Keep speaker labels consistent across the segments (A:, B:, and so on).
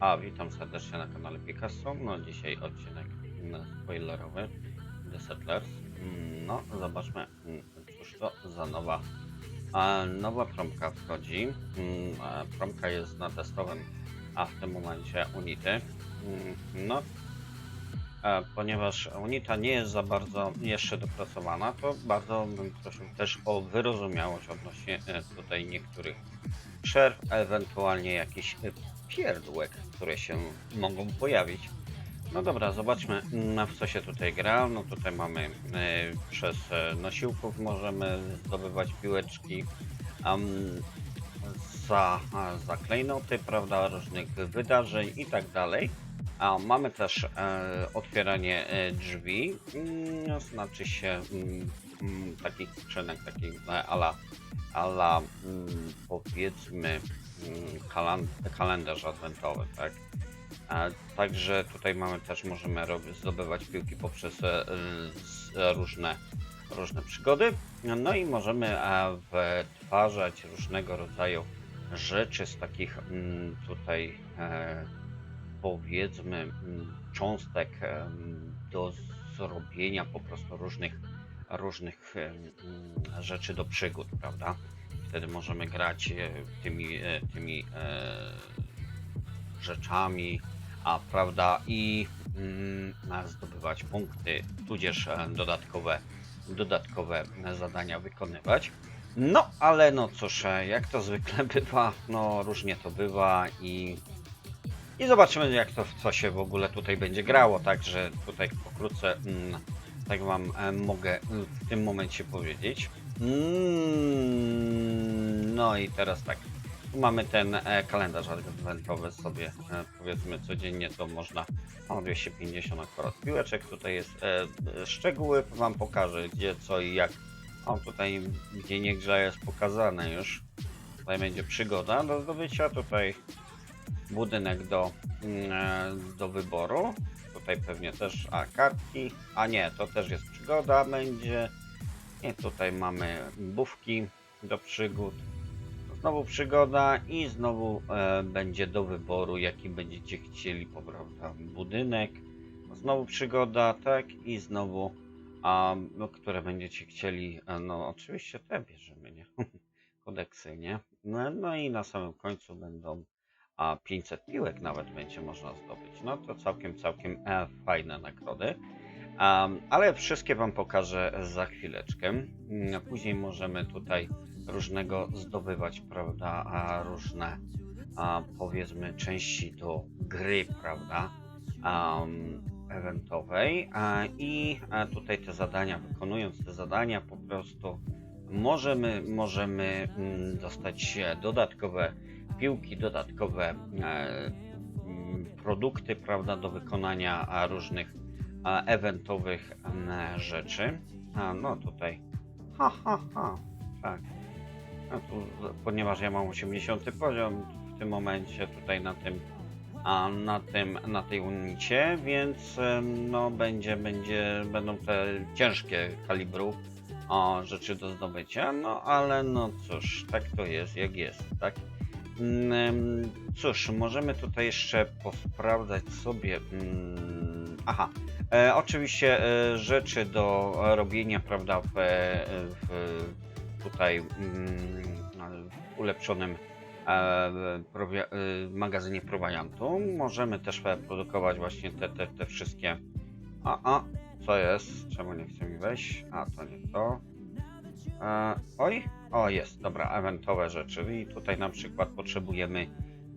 A: A, witam serdecznie na kanale Picasso. No, dzisiaj odcinek spoilerowy The Settlers. No, zobaczmy, mm, cóż to za nowa, a, nowa promka wchodzi. Mm, a, Promka jest na testowym, a w tym momencie Unity. Mm, No, e, ponieważ Unita nie jest za bardzo jeszcze dopracowana, to bardzo bym prosił też o wyrozumiałość odnośnie e, tutaj niektórych przerw, ewentualnie jakichś e, pierdółek, które się mogą pojawić. No dobra, zobaczmy mm, w co się tutaj gra. No tutaj mamy e, przez e, nosiłków możemy zdobywać piłeczki am, za, za klejnoty, prawda, różnych wydarzeń i tak dalej. A mamy też e, otwieranie e, drzwi, mm, znaczy się mm, mm, takich skrzynek, takich e, ala, ala mm, powiedzmy mm, kalendarz adwentowy, tak? Także tutaj mamy też, możemy zdobywać piłki poprzez e, z, różne, różne przygody. No i możemy e, wytwarzać różnego rodzaju rzeczy z takich mm, tutaj e, powiedzmy mm, cząstek em, do zrobienia po prostu różnych, różnych mm, rzeczy do przygód, prawda? Wtedy możemy grać e, tymi, e, tymi e, rzeczami, a prawda, i mm, zdobywać punkty, tudzież dodatkowe, dodatkowe zadania wykonywać. No, ale no cóż, jak to zwykle bywa, no różnie to bywa i i zobaczymy jak to, w co się w ogóle tutaj będzie grało, także tutaj pokrótce mm, tak wam mogę w tym momencie powiedzieć. Mm, no i teraz tak, tu mamy ten e, kalendarz adwentowy sobie, e, powiedzmy codziennie to można, o 250 akurat piłeczek, tutaj jest e, szczegóły, wam pokażę gdzie, co i jak. O tutaj gdzie nie grze jest pokazane już. Tutaj będzie przygoda do zdobycia, tutaj budynek do, mm, e, do wyboru. Tutaj pewnie też, a kartki, a nie, to też jest przygoda będzie. I tutaj mamy bufki do przygód. Znowu przygoda i znowu e, będzie do wyboru, jaki będziecie chcieli, prawda, budynek. Znowu przygoda, tak, i znowu, a, no, które będziecie chcieli, e, no oczywiście te bierzemy, nie? Kodeksy, nie? No, no i na samym końcu będą a 500 piłek nawet będzie można zdobyć. No to całkiem, całkiem e, fajne nagrody. Um, ale wszystkie Wam pokażę za chwileczkę. Mm, Później możemy tutaj różnego zdobywać, prawda, a różne a, powiedzmy części do gry, prawda, um, eventowej. A, I a, tutaj te zadania, wykonując te zadania, po prostu możemy, możemy mm, dostać e, dodatkowe piłki, dodatkowe e, mm, produkty, prawda, do wykonania różnych eventowych rzeczy. A, no tutaj, ha, ha, ha, tak. A tu, ponieważ ja mam 80 poziom w tym momencie tutaj na tym, a na tym, na tej unicie, więc no będzie, będzie, będą te ciężkie kalibru o, rzeczy do zdobycia, no ale no cóż, tak to jest, jak jest, tak? Mm, Cóż, możemy tutaj jeszcze posprawdzać sobie. mm, Aha, e, oczywiście e, rzeczy do robienia, prawda, w, w tutaj mm, w ulepszonym e, e, magazynie prowiantu. Możemy też e, produkować właśnie te, te, te wszystkie. A, a, co jest? Czemu nie chce mi wejść? A, to nie to. E, oj, o jest, dobra, eventowe rzeczy. I tutaj na przykład potrzebujemy,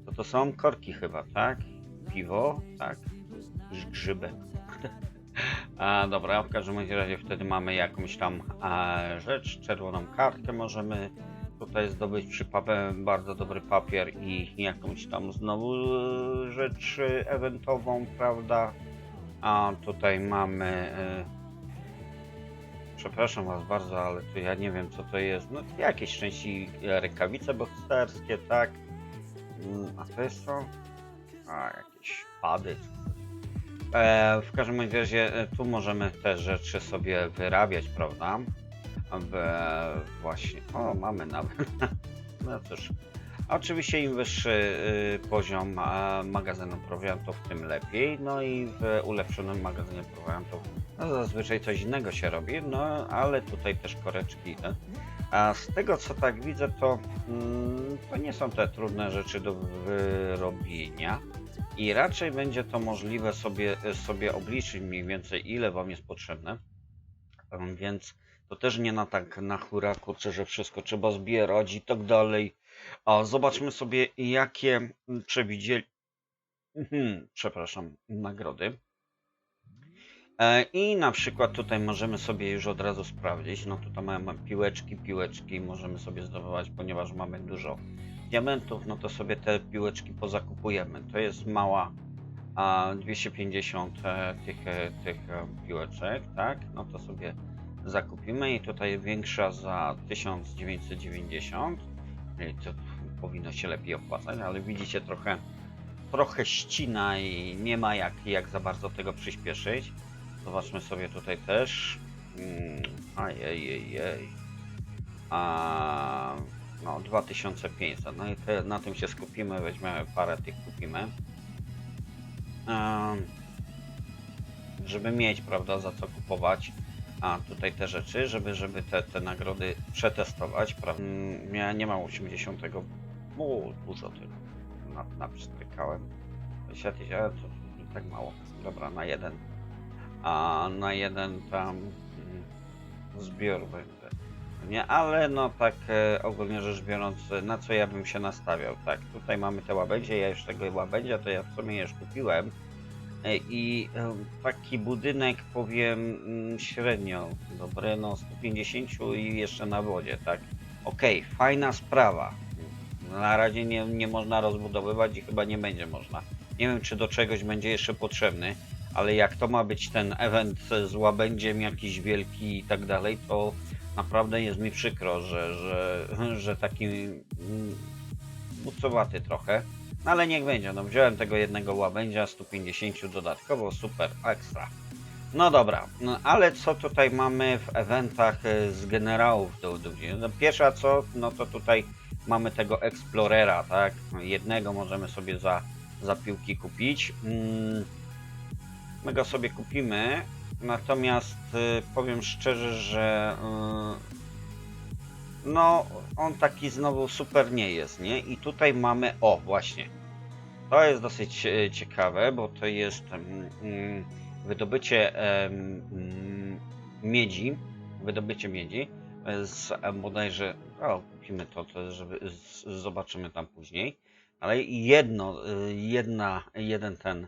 A: to to są korki chyba, tak? Piwo, tak. Grzyby. A, dobra, w każdym razie wtedy mamy jakąś tam e, rzecz, czerwoną kartkę możemy tutaj zdobyć przy papie, bardzo dobry papier i jakąś tam znowu e, rzecz e, eventową, prawda? A tutaj mamy e, Przepraszam Was bardzo, ale to ja nie wiem co to jest. No jakieś części e, rękawice bokserskie, tak? Mm, A to jest co? A, jakieś pady. E, w każdym razie e, tu możemy te rzeczy sobie wyrabiać, prawda? W, właśnie. O, mamy nawet. No cóż. Oczywiście im wyższy y, poziom magazynu prowiantów, tym lepiej. No i w ulepszonym magazynie prowiantów no, zazwyczaj coś innego się robi, no ale tutaj też koreczki. No. A z tego co tak widzę, to, mm, to nie są te trudne rzeczy do wyrobienia. I raczej będzie to możliwe sobie, sobie obliczyć mniej więcej ile Wam jest potrzebne. Więc to też nie na tak na hura, kurczę, że wszystko trzeba zbierać i tak dalej. A zobaczmy sobie, jakie przewidzieli, Mhm, przepraszam, nagrody. E, I na przykład tutaj możemy sobie już od razu sprawdzić. No tutaj mamy piłeczki, piłeczki możemy sobie zdobywać, ponieważ mamy dużo diamentów, no to sobie te piłeczki pozakupujemy. To jest mała a 250 e, tych, e, tych piłeczek, tak? No to sobie zakupimy i tutaj większa za 1990. To powinno się lepiej opłacać, ale widzicie trochę trochę ścina i nie ma jak, jak za bardzo tego przyspieszyć. Zobaczmy sobie tutaj też. Mm, Ajejejej. A, no 2500. No i te, na tym się skupimy, weźmiemy parę tych kupimy. Żeby mieć, prawda, za co kupować. A tutaj te rzeczy, żeby, żeby te, te nagrody przetestować. Prawda? Mm, Ja nie mam 80. O, dużo tego na, napstrykałem. 20 tysięcy, ale to tak mało. Dobra, na jeden. A na jeden tam mm, zbiór będę. Nie, ale no tak e, ogólnie rzecz biorąc, na co ja bym się nastawiał? Tak, tutaj mamy te łabędzie, ja już tego łabędzia to ja w sumie już kupiłem. E, I e, taki budynek powiem mm, średnio dobry, no 150 i jeszcze na wodzie, tak? Okej, fajna sprawa. Na razie nie, nie można rozbudowywać i chyba nie będzie można. Nie wiem, czy do czegoś będzie jeszcze potrzebny, ale jak to ma być ten event z łabędziem jakiś wielki i tak dalej, to naprawdę jest mi przykro, że, że, że taki mm, bucowaty trochę. No ale niech będzie, no wziąłem tego jednego łabędzia, 150 dodatkowo, super, ekstra. No dobra, no ale co tutaj mamy w eventach e, z generałów do, do no, Pierwsza co, no to tutaj mamy tego Explorera, tak? Jednego możemy sobie za, za piłki kupić. Mm, my go sobie kupimy, natomiast y, powiem szczerze, że y, no on taki znowu super nie jest, nie? I tutaj mamy, o właśnie, to jest dosyć e, ciekawe, bo to jest mm, mm, wydobycie mm, miedzi, wydobycie miedzi e, z e, bodajże, o kupimy to, to żeby z, zobaczymy tam później, ale jedno, jedna, jeden ten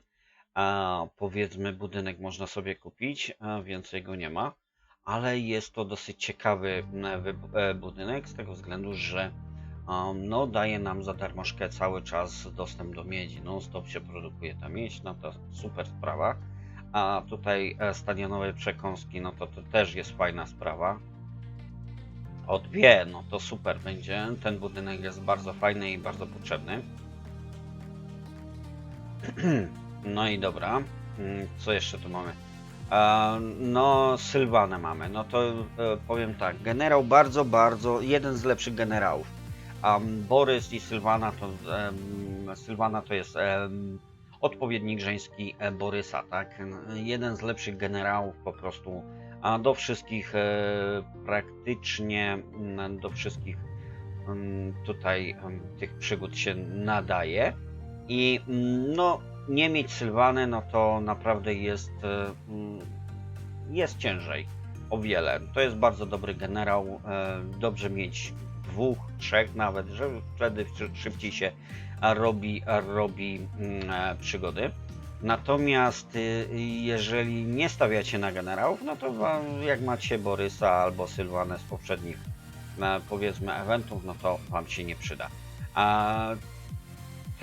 A: a, powiedzmy budynek można sobie kupić, a więcej go nie ma, ale jest to dosyć ciekawy wy- e, budynek z tego względu, że um, no, daje nam za darmożkę cały czas dostęp do miedzi. Non stop się produkuje ta miedź, no to super sprawa. A tutaj e, stadionowe przekąski, no to, to też jest fajna sprawa. O dwie, no to super będzie. Ten budynek jest bardzo fajny i bardzo potrzebny. No i dobra. Mm, Co jeszcze tu mamy? No, Sylwanę mamy. No to e, powiem tak. Generał bardzo, bardzo. Jeden z lepszych generałów. A Borys i Sylwana to. Sylwana to jest odpowiednik żeński e, Borysa, tak? Jeden z lepszych generałów po prostu. A do wszystkich e, praktycznie do wszystkich tutaj tych przygód się nadaje. I no, nie mieć Sylwany, no to naprawdę jest, e, mm, jest ciężej. O wiele. To jest bardzo dobry generał. e, Dobrze mieć dwóch, trzech nawet, że wtedy szy- szybciej się robi, robi mm, e, przygody. Natomiast y, jeżeli nie stawiacie na generałów, no to jak macie Borysa albo Sylwanę z poprzednich powiedzmy eventów, no to wam się nie przyda. A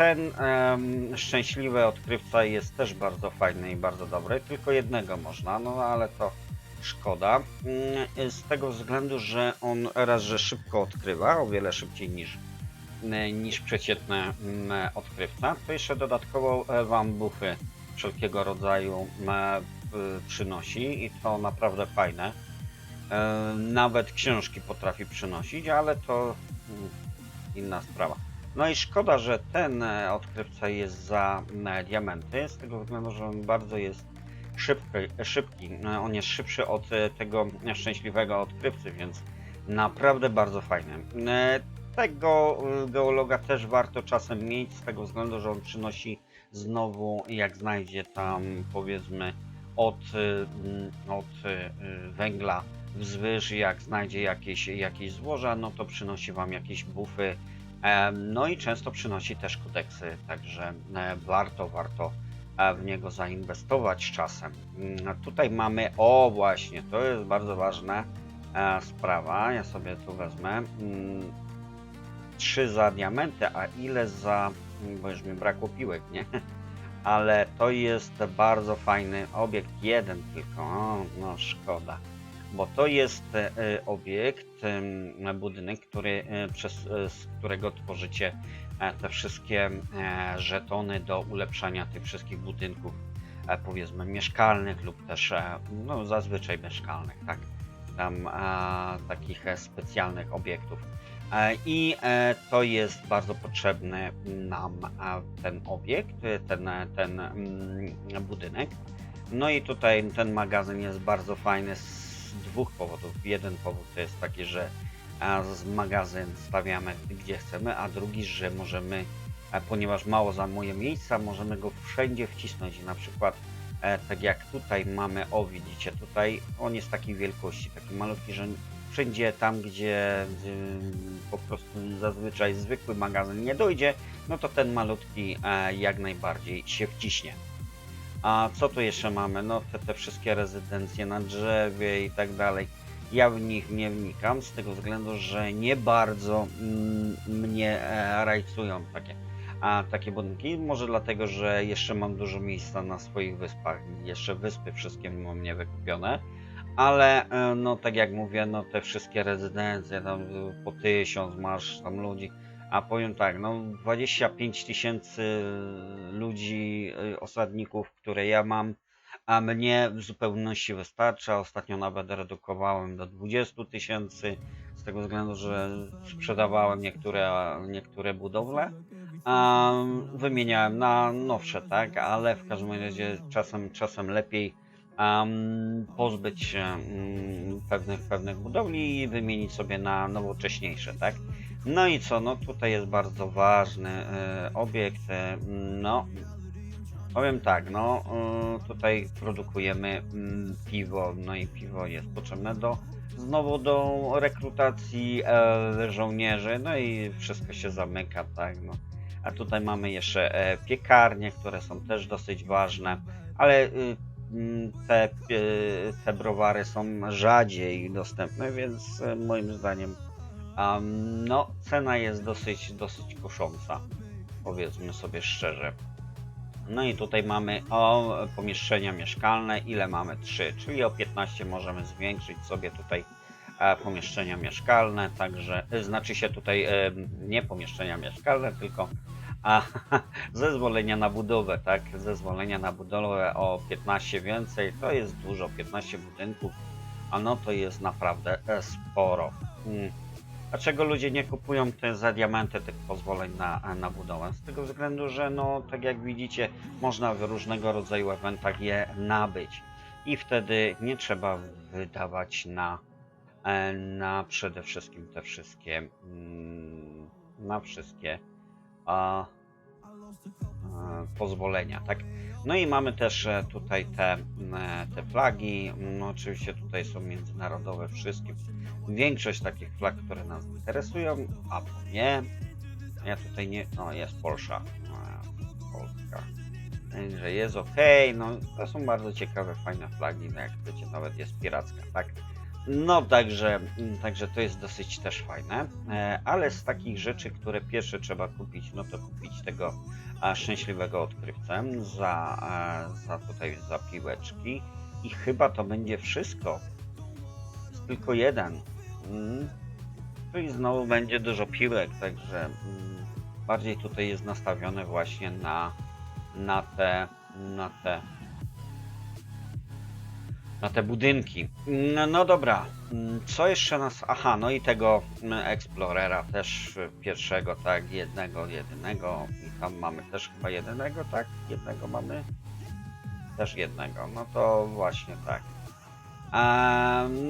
A: ten em, szczęśliwy odkrywca jest też bardzo fajny i bardzo dobry. Tylko jednego można, no ale to szkoda. Mm, Z tego względu, że on raz, że szybko odkrywa, o wiele szybciej niż, mm, niż przeciętny mm, odkrywca, to jeszcze dodatkowo e, wam buchy wszelkiego rodzaju przynosi i to naprawdę fajne. E, Nawet książki potrafi przynosić, ale to inna sprawa. No i szkoda, że ten e, odkrywca jest za e, diamenty, z tego względu, że on bardzo jest szybki. szybki. E, On jest szybszy od e, tego szczęśliwego odkrywcy, więc naprawdę bardzo fajny. E, Tego e, geologa też warto czasem mieć, z tego względu, że on przynosi znowu, jak znajdzie tam powiedzmy od, e, od e, węgla wzwyż, jak znajdzie jakieś, jakieś złoża, no to przynosi Wam jakieś bufy, No i często przynosi też kodeksy, także e, warto, warto e, w niego zainwestować czasem. Mm, Tutaj mamy, o właśnie, to jest bardzo ważna e, sprawa, ja sobie tu wezmę. mm, Trzy za diamenty, a ile za, bo już mi brakło piłek, nie? Ale to jest bardzo fajny obiekt, jeden tylko, o, no szkoda bo to jest e, obiekt, budynek, który, e, przez, e, z którego tworzycie te wszystkie żetony do ulepszania tych wszystkich budynków, powiedzmy mieszkalnych lub też no, zazwyczaj mieszkalnych, tak? Tam takich specjalnych obiektów. I to jest bardzo potrzebny nam ten obiekt, ten, ten mm, budynek. No i tutaj ten magazyn jest bardzo fajny z dwóch powodów. Jeden powód to jest taki, że magazyn stawiamy gdzie chcemy, a drugi, że możemy, ponieważ mało zajmuje miejsca, możemy go wszędzie wcisnąć. Na przykład e, tak jak tutaj mamy, o widzicie, tutaj on jest takiej wielkości, taki malutki, że wszędzie tam, gdzie, gdzie po prostu zazwyczaj zwykły magazyn nie dojdzie, no to ten malutki e, jak najbardziej się wciśnie. A co tu jeszcze mamy? No te, te wszystkie rezydencje na drzewie i tak dalej. Ja w nich nie wnikam z tego względu, że nie bardzo mm, mnie e, rajcują takie, a, takie budynki. Może dlatego, że jeszcze mam dużo miejsca na swoich wyspach jeszcze wyspy wszystkie mam nie wykupione. Ale e, no tak jak mówię, no te wszystkie rezydencje, tam po tysiąc masz tam ludzi, a powiem tak, no 25 tysięcy ludzi, y, osadników, które ja mam, a mnie w zupełności wystarcza. Ostatnio nawet redukowałem do 20 tysięcy, z tego względu, że sprzedawałem niektóre, niektóre budowle. A wymieniałem na nowsze, tak, ale w każdym razie czasem, czasem lepiej um, pozbyć się um, pewnych, pewnych budowli i wymienić sobie na nowocześniejsze, tak. No i co, no tutaj jest bardzo ważny e, obiekt, e, no powiem tak, no e, tutaj produkujemy mm, piwo, no i piwo jest potrzebne do znowu do rekrutacji żołnierzy, no i wszystko się zamyka, tak, no. A tutaj mamy jeszcze piekarnie, które są też dosyć ważne, ale y, mm, te, e, te browary są rzadziej dostępne, więc moim zdaniem Um, no, cena jest dosyć, dosyć kusząca, powiedzmy sobie szczerze. No i tutaj mamy o pomieszczenia mieszkalne, ile mamy? 3, czyli o 15 możemy zwiększyć sobie tutaj e, pomieszczenia mieszkalne, także e, znaczy się tutaj e, nie pomieszczenia mieszkalne, tylko a, zezwolenia na budowę, tak? Zezwolenia na budowę o 15 więcej, to jest dużo, 15 budynków, a no to jest naprawdę sporo. Dlaczego ludzie nie kupują te za diamenty tych pozwoleń na, na budowę? Z tego względu, że no tak jak widzicie, można w różnego rodzaju eventach je nabyć i wtedy nie trzeba wydawać na, e, na przede wszystkim te wszystkie mm, na wszystkie a, a, pozwolenia, tak? No i mamy też e, tutaj te, m, te flagi. No, oczywiście tutaj są międzynarodowe wszystkie. Większość takich flag, które nas interesują, a nie. Ja tutaj nie. No jest Polsza. A, Polska. Że jest ok. No to są bardzo ciekawe, fajne flagi. No jak wiecie, nawet jest piracka, tak? No także, także to jest dosyć też fajne. E, Ale z takich rzeczy, które pierwsze trzeba kupić, no to kupić tego szczęśliwego odkrywcę za, za tutaj za piłeczki. I chyba to będzie wszystko. Jest tylko jeden. Mm. Czyli znowu będzie dużo piłek, także mm, bardziej tutaj jest nastawione właśnie na, na te na te na te budynki. No, no dobra, Mm, co jeszcze nas... Aha, no i tego mm, Explorera też y, pierwszego, tak, jednego, jedynego. I tam mamy też chyba jednego, tak? Jednego mamy? Też jednego, no to właśnie tak.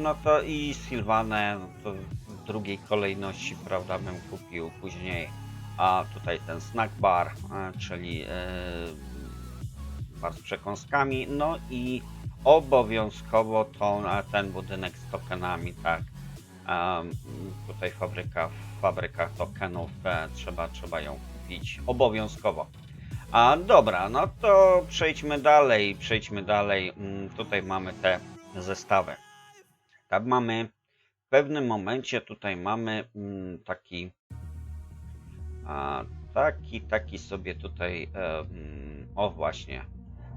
A: No to i Sylwanę to w drugiej kolejności, prawda, bym kupił później. A tutaj ten snack bar, czyli e, bar z przekąskami. No i obowiązkowo a ten budynek z tokenami, tak. Em, tutaj fabryka, fabryka tokenów, e, trzeba, trzeba ją kupić obowiązkowo. A dobra, no to przejdźmy dalej, przejdźmy dalej. Mm, Tutaj mamy te zestawy. Tak mamy, w pewnym momencie tutaj mamy mm, taki, taki, taki sobie tutaj, e, mm, o właśnie,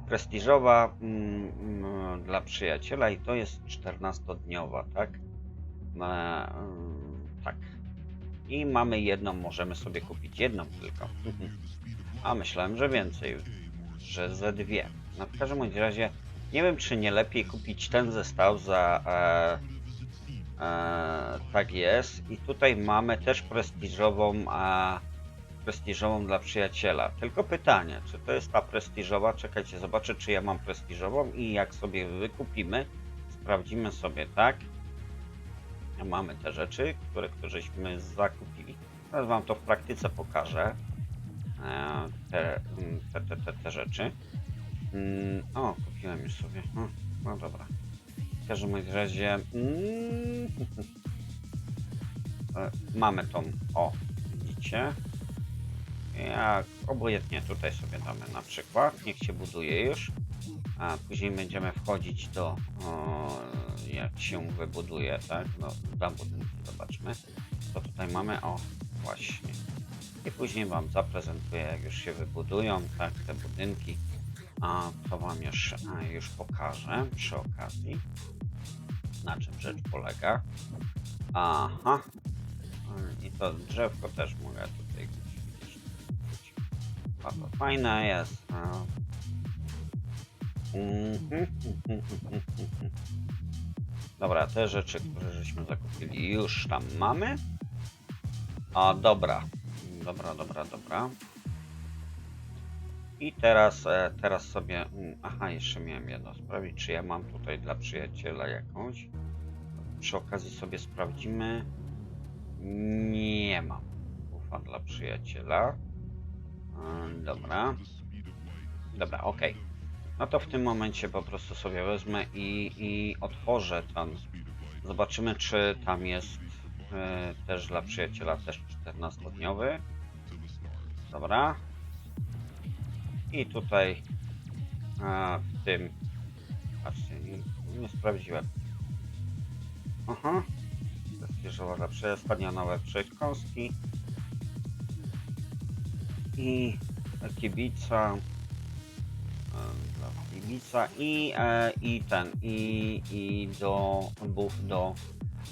A: prestiżowa mm, mm, dla przyjaciela i to jest 14-dniowa, tak? E, mm, tak. I mamy jedną, możemy sobie kupić jedną tylko. A myślałem, że więcej, że ze dwie. No w każdym razie nie wiem, czy nie lepiej kupić ten zestaw za. E, e, tak jest. I tutaj mamy też prestiżową, a prestiżową dla przyjaciela. Tylko pytanie, czy to jest ta prestiżowa? Czekajcie, zobaczę, czy ja mam prestiżową i jak sobie wykupimy, sprawdzimy sobie, tak? Mamy te rzeczy, które któreśmy zakupili. Teraz Wam to w praktyce pokażę. E, Te, mm, te, te, te, te rzeczy. Mm, O, kupiłem już sobie. No, dobra. W każdym razie. mm, e, Mamy tą. O, widzicie? Jak obojętnie tutaj sobie damy na przykład. Niech się buduje już. A później będziemy wchodzić do. O, jak się wybuduje, tak? No, dam budynki, zobaczmy. Co tutaj mamy? O, właśnie. I później Wam zaprezentuję, jak już się wybudują, tak, te budynki. A to Wam już, już pokażę przy okazji, na czym rzecz polega. Aha. I to drzewko też mogę widzieć. Fajne jest. Mhm. Dobra, te rzeczy, które żeśmy zakupili, już tam mamy. A dobra, dobra, dobra, dobra. I teraz, e, teraz sobie. mm, Aha, jeszcze miałem jedno sprawdzić, czy ja mam tutaj dla przyjaciela jakąś. Przy okazji sobie sprawdzimy. Nie mam. Ufa dla przyjaciela. Dobra. Dobra, okej. No to w tym momencie po prostu sobie wezmę i, i otworzę tam. Zobaczymy, czy tam jest e, też dla przyjaciela też 14-dniowy. Dobra. I tutaj a, w tym. Patrzcie, nie, nie sprawdziłem. Aha. Prestiżowa dla nowe przekąski. I kibica. kibica i, e, i ten, i, i do buf do,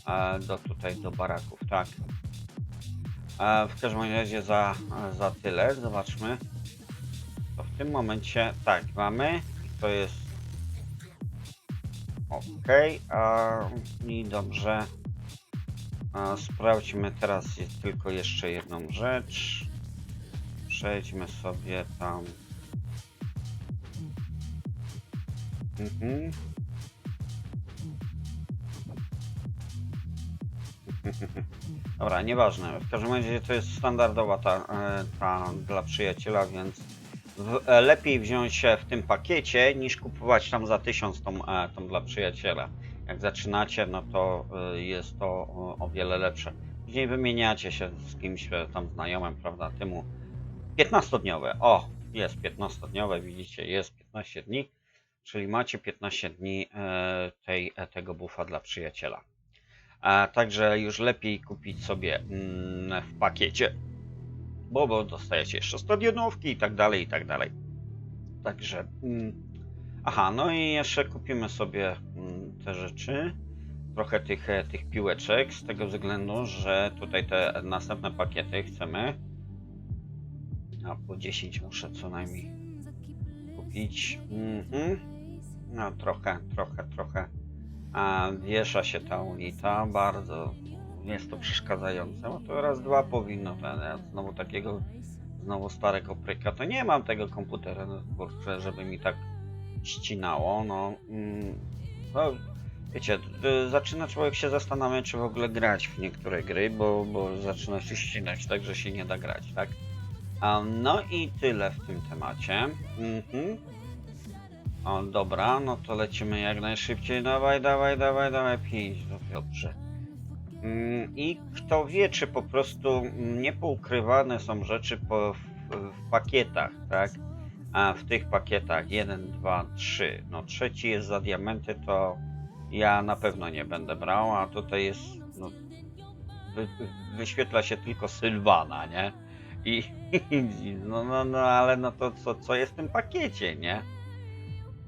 A: e, do tutaj, do baraków, tak. E, w każdym razie za, za tyle, zobaczmy. To w tym momencie, tak, mamy, to jest ok, a, i dobrze. Sprawdźmy teraz tylko jeszcze jedną rzecz. Przejdźmy sobie tam. Mhm. Dobra, nieważne. W każdym razie to jest standardowa ta, e, ta dla przyjaciela, więc w, e, lepiej wziąć się w tym pakiecie niż kupować tam za 1000 tą, e, tą dla przyjaciela. Jak zaczynacie, no to jest to o, wiele lepsze. Później wymieniacie się z kimś tam znajomym, prawda, temu 15-dniowe. O, jest 15-dniowe, widzicie, jest 15 dni, czyli macie 15 dni e, tej, e, tego bufa dla przyjaciela. Także już lepiej kupić sobie mm, w pakiecie, bo, bo dostajecie jeszcze stadionówki i tak dalej, i tak dalej. Także, mm, aha, no i jeszcze kupimy sobie mm, te rzeczy, trochę tych, e, tych piłeczek, z tego względu, że tutaj te następne pakiety chcemy, a po 10 muszę co najmniej kupić. Mhm. no trochę, trochę, trochę a, wiesza się ta unita, bardzo jest to przeszkadzające, bo to raz, dwa powinno ten, ja znowu takiego, znowu starego pryka, to nie mam tego komputera, no, kurczę, żeby mi tak ścinało, no, mm, no wiecie, y, zaczyna człowiek się zastanawiać, czy w ogóle grać w niektóre gry, bo, bo zaczyna się ścinać, tak, że się nie da grać, tak? No i tyle w tym temacie. Mhm. O, dobra, no to lecimy jak najszybciej. Dawaj, dawaj, dawaj, dawaj, pięć, no dobrze. Mm, I kto wie, czy po prostu niepoukrywane są rzeczy po, w, w pakietach, tak? A w tych pakietach 1, 2, 3. No trzeci jest za diamenty, to ja na pewno nie będę brał, a tutaj jest, no, wy, wyświetla się tylko Sylwana, nie? I, no, no, no, ale no to co, co jest w tym pakiecie, nie?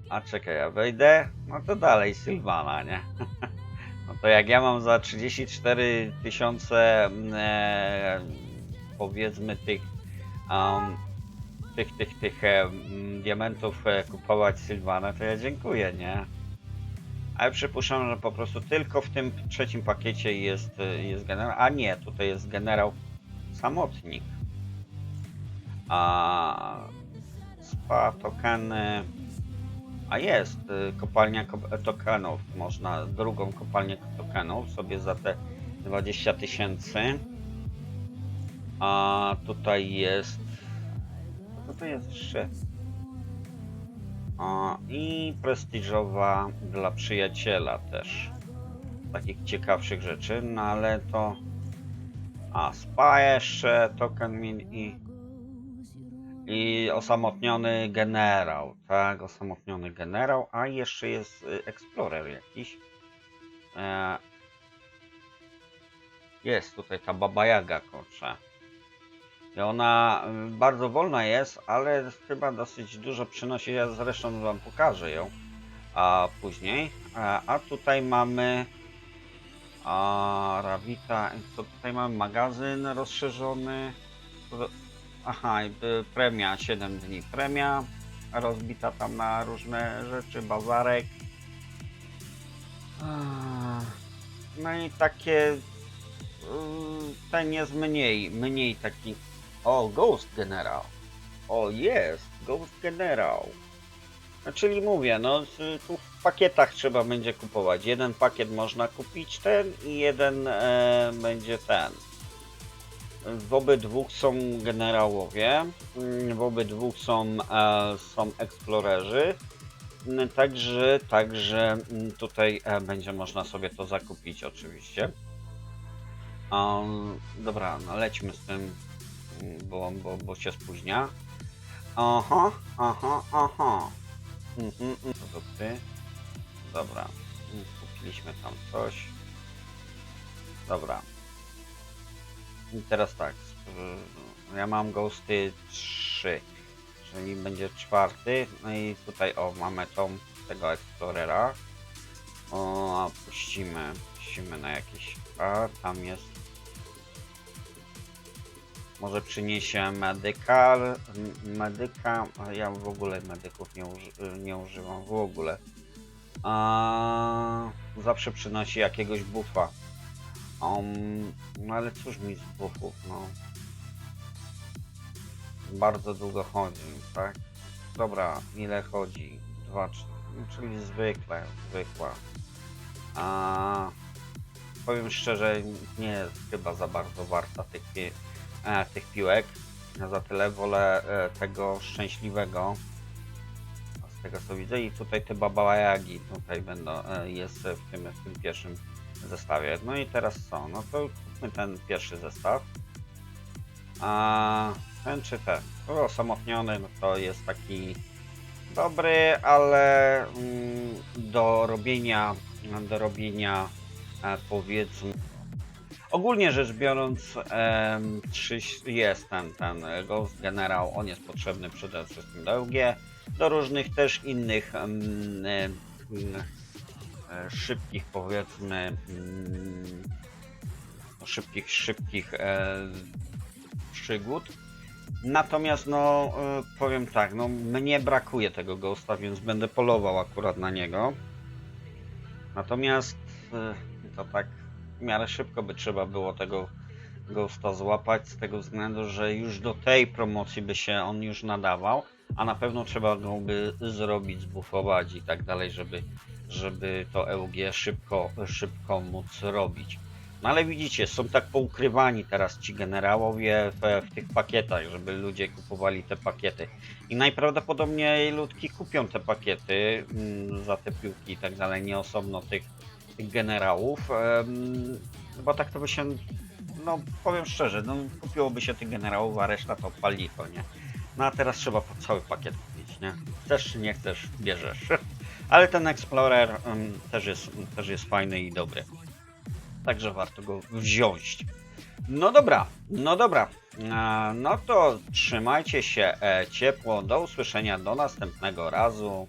A: A czekaj, ja wejdę, no to dalej Sylwana, nie? No to jak ja mam za 34 tysiące e, powiedzmy tych um, tych, tych, tych e, diamentów e, kupować Sylwanę, to ja dziękuję, nie? Ale przypuszczam, że po prostu tylko w tym trzecim pakiecie jest, e, jest generał, a nie, tutaj jest generał samotnik. A spa tokeny. A jest y, kopalnia ko- tokenów. Można drugą kopalnię tokenów sobie za te 20 tysięcy. A tutaj jest. Co to jest jeszcze? I prestiżowa dla przyjaciela też. Takich ciekawszych rzeczy, no ale to. A, spa jeszcze, token min i. I osamotniony generał, tak? Osamotniony generał, a jeszcze jest y, Explorer jakiś. E, jest tutaj ta Baba Jaga, kurczę. I ona y, bardzo wolna jest, ale chyba dosyć dużo przynosi. Ja zresztą wam pokażę ją a później. A, a tutaj mamy a, Ravita. Co tutaj mamy? Magazyn rozszerzony. Aha, i, y, premia 7 dni. Premia rozbita tam na różne rzeczy, bazarek. Ah, No i takie. y, Ten jest mniej, mniej taki. O, Ghost General. O, jest, Ghost General. No, czyli mówię, no z- tu w pakietach trzeba będzie kupować. Jeden pakiet można kupić ten i jeden e, będzie ten. W obydwu są generałowie, w obydwu są, e, są eksplorerzy. Także, także mm, tutaj e, będzie można sobie to zakupić oczywiście. Um, dobra, no lećmy z tym, mm, bo, bo, bo się spóźnia. Aha, aha, aha. Mhm, mhm. Produkty. Dobra, mm, kupiliśmy tam coś. Dobra. Teraz tak, sp- ja mam ghosty 3, czyli będzie czwarty. No i tutaj o, mamy tą tego Explorera. O, puścimy, puścimy na jakiś. A tam jest. Może przyniesie medykal, medyka, ja w ogóle medyków nie, uży, nie używam w ogóle. A, zawsze przynosi jakiegoś buffa. Um, no ale cóż mi z buffów, no. Bardzo długo chodzi, tak? Dobra, ile chodzi? Dwa, trzy, czyli zwykle, zwykła. A, powiem szczerze, nie jest chyba za bardzo warta tych, pi- e, tych piłek. Za tyle wolę e, tego szczęśliwego. Z tego co widzę i tutaj te babajagi tutaj będą, e, jest w tym, w tym pierwszym zestawie. No i teraz co? No to kupmy ten pierwszy zestaw. A ten czy ten? To osamotniony, no to jest taki dobry, ale mm, do robienia, do robienia e, powiedzmy Ogólnie rzecz biorąc, jest ten, ten Ghost General, on jest potrzebny przede wszystkim do LG, do różnych też innych em, e, szybkich powiedzmy mm, no, szybkich, szybkich e, przygód. Natomiast no y, powiem tak, no mnie brakuje tego Ghosta, więc będę polował akurat na niego. Natomiast to tak w miarę szybko by trzeba było tego Ghosta złapać z tego względu, że już do tej promocji by się on już nadawał, a na pewno trzeba go by zrobić, zbufować i tak dalej, żeby, żeby to EUG szybko, szybko móc robić. No ale widzicie, są tak poukrywani teraz ci generałowie w, w tych pakietach, żeby ludzie kupowali te pakiety. I najprawdopodobniej ludki kupią te pakiety mm, za te piłki i tak dalej, nie osobno tych, tych generałów, em, bo tak to by się, no powiem szczerze, no kupiłoby się tych generałów, a reszta to palicho, nie? No a teraz trzeba cały pakiet kupić, nie? Czy nie chcesz, bierzesz. Ale ten Explorer em, też, jest, też jest fajny i dobry. Także warto go wziąć. No dobra, no dobra. E, No to trzymajcie się e, ciepło. Do usłyszenia do następnego razu.